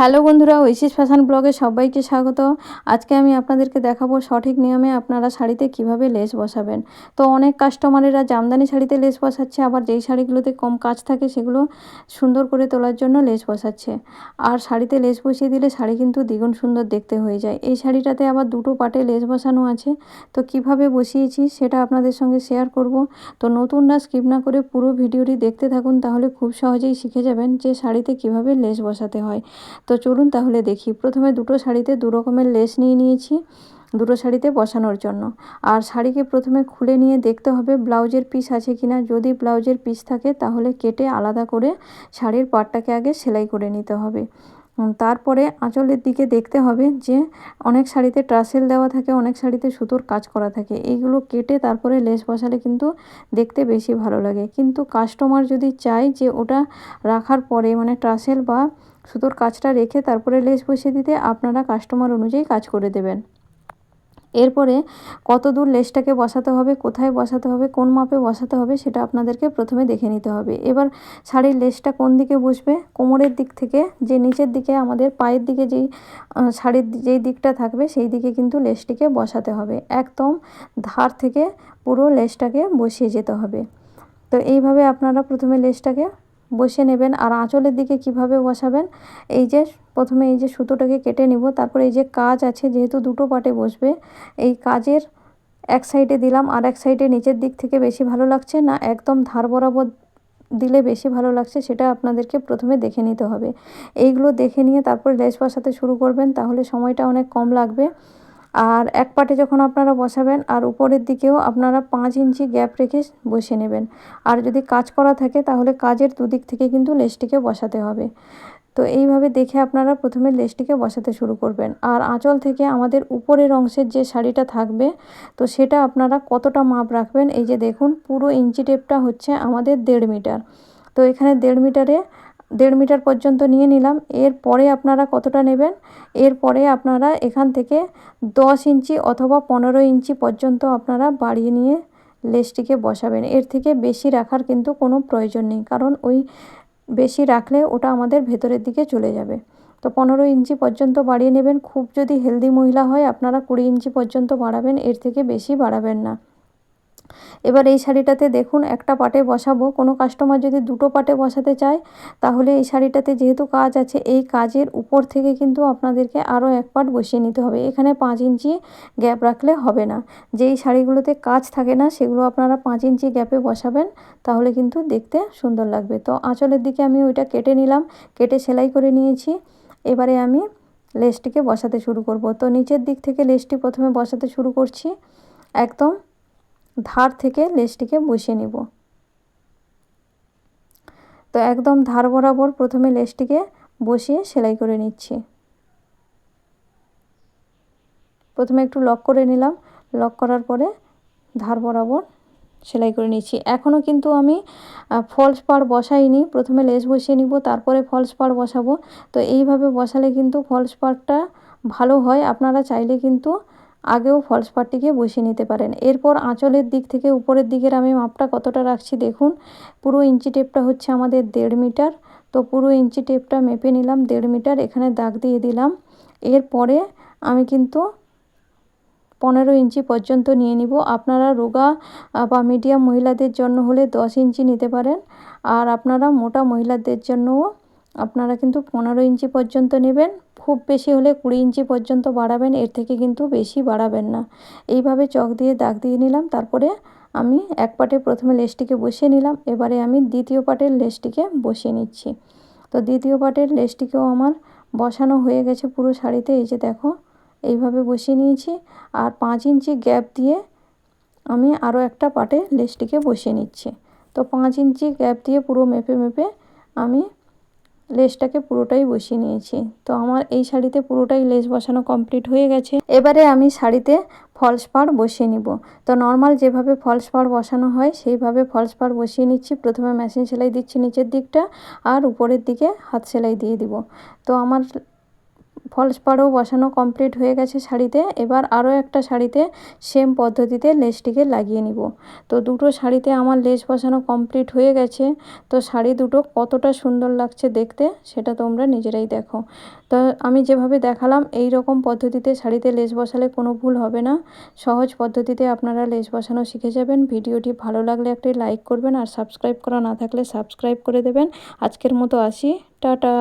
Hello বন্ধুরা, ঐশিস fashion ব্লগে সবাইকে স্বাগত। আজকে আমি আপনাদেরকে দেখাবো সঠিক নিয়মে আপনারা শাড়িতে কীভাবে লেস বসাবেন। তো অনেক কাস্টমারেরা জামদানি শাড়িতে লেস বসাচ্ছে, আবার যেই শাড়িগুলোতে কম কাজ থাকে সেগুলো সুন্দর করে তোলার জন্য লেস বসাচ্ছে। আর শাড়িতে লেস বসিয়ে দিলে শাড়ি কিন্তু দ্বিগুণ সুন্দর দেখতে হয়ে যায়। এই শাড়িটাতে আবার দুটো পাটে লেস বসানো আছে। তো কীভাবে বসিয়েছি সেটা আপনাদের সঙ্গে শেয়ার করব। তো নতুনরা স্কিপ না করে পুরো ভিডিওটি দেখতে থাকুন, তাহলে খুব সহজেই শিখে যাবেন যে শাড়িতে কীভাবে লেস বসাতে হয়। তো চলুন তাহলে দেখি। প্রথমে দুটো শাড়িতে দু রকমের লেস নিয়ে নিয়েছি, দুটো শাড়িতে বসানোর জন্য। আর শাড়িকে প্রথমে খুলে নিয়ে দেখতে হবে ব্লাউজের পিস আছে কি না যদি ব্লাউজের পিস থাকে তাহলে কেটে আলাদা করে শাড়ির পাটটাকে আগে সেলাই করে নিতে হবে। তারপরে আঁচলের দিকে দেখতে হবে যে অনেক শাড়িতে ট্রাসেল দেওয়া থাকে, অনেক শাড়িতে সুতোর কাজ করা থাকে। এইগুলো কেটে তারপরে লেস বসালে কিন্তু দেখতে বেশি ভালো লাগে। কিন্তু কাস্টমার যদি চায় যে ওটা রাখার পরে মানে ট্রাসেল বা সুতোর কাজটা রেখে তারপরে লেস বসিয়ে দিতে, আপনারা কাস্টমার অনুযায়ী কাজ করে দেবেন। এরপরে কত দূর লেসটাকে বসাতে হবে, কোথায় বসাতে হবে, কোন মাপে বসাতে হবে সেটা আপনাদেরকে প্রথমে দেখে নিতে হবে। এবার শাড়ির লেসটা কোন দিকে বসবে? কোমরের দিক থেকে যে নিচের দিকে, আমাদের পায়ের দিকে যেই শাড়ির যেই দিকটা থাকবে সেই দিকে কিন্তু লেসটিকে বসাতে হবে। একদম ধার থেকে পুরো লেসটাকে বসিয়ে যেতে হবে। তো এইভাবে আপনারা প্রথমে লেসটাকে বসে নেবেন আর আঁচলের দিকে কীভাবে বসাবেন? এই যে প্রথমে এই যে সুতোটাকে কেটে নিব, তারপর এই যে কাজ আছে, যেহেতু দুটো পাটে বসবে, এই কাজের এক সাইডে দিলাম আর এক সাইডে নিচের দিক থেকে বেশি ভালো লাগছে না, একদম ধার বরাবর দিলে বেশি ভালো লাগছে, সেটা আপনাদেরকে প্রথমে দেখে নিতে হবে। এইগুলো দেখে নিয়ে তারপর লেস বসাতে শুরু করবেন, তাহলে সময়টা অনেক কম লাগবে। আর এক পাটে যখন আপনারা বসাবেন আর উপরের দিকেও আপনারা পাঁচ ইঞ্চি গ্যাপ রেখে বসে নেবেন। আর যদি কাজ করা থাকে তাহলে কাজের দুদিক থেকে কিন্তু লেসটিকে বসাতে হবে। তো এইভাবে দেখে আপনারা প্রথমে লেসটিকে বসাতে শুরু করবেন। আর আঁচল থেকে আমাদের উপরের অংশের যে শাড়িটা থাকবে, তো সেটা আপনারা কতটা মাপ রাখবেন? এই যে দেখুন, পুরো ইঞ্চি টেপটা হচ্ছে আমাদের দেড় মিটার। তো এখানে দেড় মিটারে দেড় মিটার পর্যন্ত নিয়ে নিলাম। এরপরে আপনারা কতটা নেবেন? এরপরে আপনারা এখান থেকে দশ ইঞ্চি অথবা পনেরো ইঞ্চি পর্যন্ত আপনারা বাড়িয়ে নিয়ে লেসটিকে বসাবেন। এর থেকে বেশি রাখার কিন্তু কোনো প্রয়োজন নেই, কারণ ওই বেশি রাখলে ওটা আমাদের ভেতরের দিকে চলে যাবে। তো পনেরো ইঞ্চি পর্যন্ত বাড়িয়ে নেবেন। খুব যদি হেলদি মহিলা হয়, আপনারা কুড়ি ইঞ্চি পর্যন্ত বাড়াবেন, এর থেকে বেশি বাড়াবেন না। এবার এই শাড়িটাতে দেখুন, একটা পাটে বসাবো। কোনো কাস্টমার যদি দুটো পাটে বসাতে চায়, তাহলে এই শাড়িটাতে যেহেতু কাজ আছে, এই কাজের উপর থেকে কিন্তু আপনাদেরকে আরও এক পাট বসিয়ে নিতে হবে। এখানে পাঁচ ইঞ্চি গ্যাপ রাখলে হবে না। যেই শাড়িগুলোতে কাজ থাকে না, সেগুলো আপনারা পাঁচ ইঞ্চি গ্যাপে বসাবেন, তাহলে কিন্তু দেখতে সুন্দর লাগবে। তো আঁচলের দিকে আমি ওইটা কেটে নিলাম, কেটে সেলাই করে নিয়েছি। এবারে আমি লেসটিকে বসাতে শুরু করব। তো নিচের দিক থেকে লেসটি প্রথমে বসাতে শুরু করছি। একদম ধার থেকে লেসটিকে বসিয়ে নিব। তো একদম ধার বরাবর প্রথমে লেসটিকে বসিয়ে সেলাই করে নিচ্ছি। প্রথমে একটু লক করে নিলাম। লক করার পরে ধার বরাবর সেলাই করে নিচ্ছি। এখনও কিন্তু আমি ফলস পাড় বসাইনি। প্রথমে লেস বসিয়ে নিব, তারপরে ফলস পাড় বসাবো। তো এইভাবে বসালে কিন্তু ফলস পাড়টা ভালো হয়। আপনারা চাইলে কিন্তু আগেও ফলস পাটটিকে বসিয়ে নিতে পারেন। এরপর আঁচলের দিক থেকে উপরের দিকের আমি মাপটা কতটা রাখছি দেখুন। পুরো ইঞ্চি টেপটা হচ্ছে আমাদের দেড় মিটার। তো পুরো ইঞ্চি টেপটা মেপে নিলাম দেড় মিটার, এখানে দাগ দিয়ে দিলাম। এরপরে আমি কিন্তু পনেরো ইঞ্চি পর্যন্ত নিয়ে নিব। আপনারা রোগা বা মিডিয়াম মহিলাদের জন্য হলে দশ ইঞ্চি নিতে পারেন। আর আপনারা মোটা মহিলাদের জন্যও আপনারা কিন্তু পনেরো ইঞ্চি পর্যন্ত নেবেন, খুব বেশি হলে কুড়ি ইঞ্চি পর্যন্ত বাড়াবেন, এর থেকে কিন্তু বেশি বাড়াবেন না। এইভাবে চক দিয়ে দাগ দিয়ে নিলাম, তারপরে আমি এক পাটে প্রথমে লেসটিকে বসিয়ে নিলাম, এবারে আমি দ্বিতীয় পাটের লেসটিকে বসিয়ে নিচ্ছি। তো দ্বিতীয় পাটের লেসটিকেও আমার বসানো হয়ে গেছে পুরো শাড়িতে, এই যে দেখো, এইভাবে বসিয়ে নিয়েছি। আর পাঁচ ইঞ্চি গ্যাপ দিয়ে আমি আরও একটা পাটে লেসটিকে বসিয়ে নিচ্ছি। তো পাঁচ ইঞ্চি গ্যাপ দিয়ে পুরো মেপে মেপে আমি লেসটাকে পুরোটাই বসিয়ে নিয়েছি। তো আমার এই শাড়িতে পুরোটাই লেস বসানো কমপ্লিট হয়ে গেছে। এবারে আমি শাড়িতে ফলস পাড় বসিয়ে নিব। তো নর্মাল যেভাবে ফলস পাড় বসানো হয়, সেইভাবে ফলস পাড় বসিয়ে নিচ্ছি। প্রথমে মেশিন সেলাই দিচ্ছি নিচের দিকটা আর উপরের দিকে হাত সেলাই দিয়ে দিব। তো আমার ফলস পাড়ও বসানো কমপ্লিট হয়ে গেছে শাড়িতে। এবার আরও একটা শাড়িতে সেম পদ্ধতিতে লেসটিকে লাগিয়ে নিব। তো দুটো শাড়িতে আমার লেস বসানো কমপ্লিট হয়ে গেছে। তো শাড়ি দুটো কতটা সুন্দর লাগছে দেখতে সেটা তোমরা নিজেরাই দেখো। তো আমি যেভাবে দেখালাম এই রকম পদ্ধতিতে শাড়িতে লেস বসালে কোনো ভুল হবে না। সহজ পদ্ধতিতে আপনারা লেস বসানো শিখে যাবেন। ভিডিওটি ভালো লাগলে একটি লাইক করবেন আর সাবস্ক্রাইব করা না থাকলে সাবস্ক্রাইব করে দেবেন। আজকের মতো আসি। টাটা!